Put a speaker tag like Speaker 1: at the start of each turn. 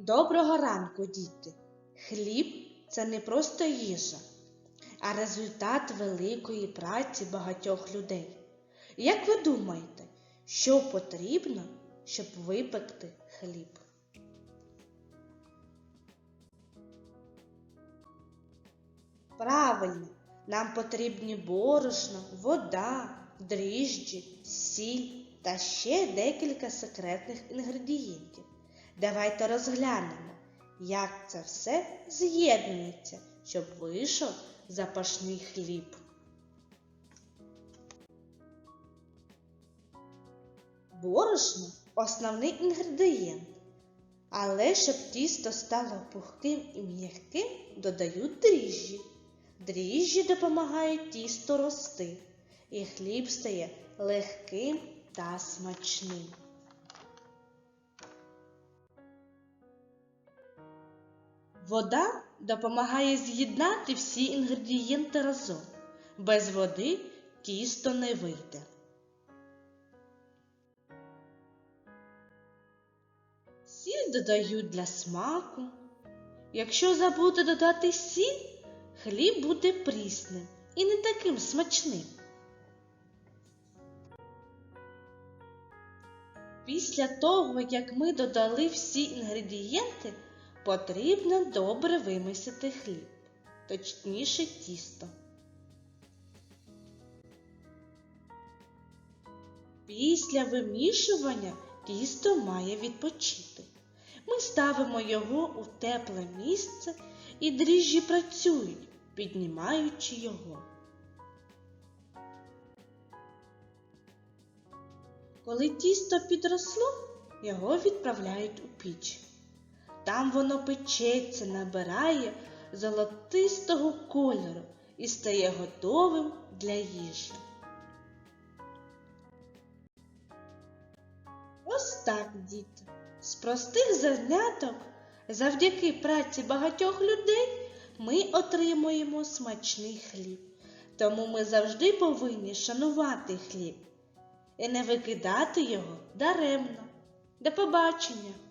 Speaker 1: Доброго ранку, діти! Хліб це не просто їжа, а результат великої праці багатьох людей. Як ви думаєте, що потрібно, щоб випекти хліб? Правильно, нам потрібні борошно, вода, дріжджі, сіль та ще декілька секретних інгредієнтів. Давайте розглянемо, як це все з'єднується, щоб вийшов запашний хліб. Борошно основний інгредієнт. Але щоб тісто стало пухким і м'яким, додають дріжджі. Дріжджі допомагають тісту рости, і хліб стає легким та смачним. Вода допомагає з'єднати всі інгредієнти разом. Без води тісто не вийде. Сіль додають для смаку. Якщо забути додати сіль, хліб буде прісним і не таким смачним. Після того, як ми додали всі інгредієнти, потрібно добре вимісити хліб, точніше тісто. Після вимішування тісто має відпочити. Ми ставимо його у тепле місце і дріжджі працюють, піднімаючи його. Коли тісто підросло, його відправляють у піч. Там воно печеться, набирає золотистого кольору і стає готовим для їжі. Ось так, діти. З простих заняток, завдяки праці багатьох людей, ми отримуємо смачний хліб. Тому ми завжди повинні шанувати хліб і не викидати його даремно. До побачення!